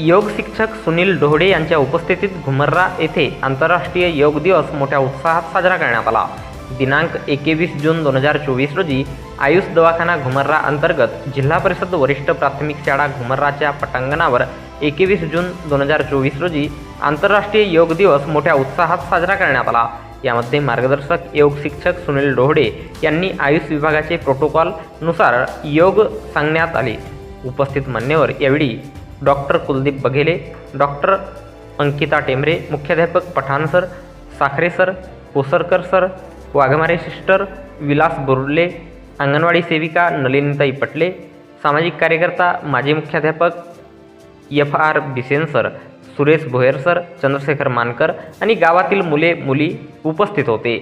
योग शिक्षक सुनील डोहडे यांच्या उपस्थितीत घुमर्रा येथे आंतरराष्ट्रीय योग दिवस मोठ्या उत्साहात साजरा करण्यात आला. दिनांक एकवीस जून दोन हजार चोवीस रोजी आयुष दवाखाना घुमर्रा अंतर्गत जिल्हा परिषद वरिष्ठ प्राथमिक शाळा घुमर्राच्या पटांगणावर एकवीस जून दोन हजार चोवीस रोजी आंतरराष्ट्रीय योग दिवस मोठ्या उत्साहात साजरा करण्यात आला. यामध्ये मार्गदर्शक योग शिक्षक सुनील डोहडे यांनी आयुष विभागाचे प्रोटोकॉलनुसार योग सांगण्यात आले. उपस्थित मान्यवर यावेळी डॉक्टर कुलदीप बघेले डॉक्टर अंकिता टेंबरे मुख्याध्यापक Pathan sir Sakhare sir Posarkar sir Waghmare sister Vilas Bordale anganwadi सेविका नलिनीताई पटले सामाजिक कार्यकर्ता माजी मुख्याध्यापक F R Bisen sir Suresh Bhoyar sir Chandrashekhar Mankar आणि गावातील मुले मुली उपस्थित होते.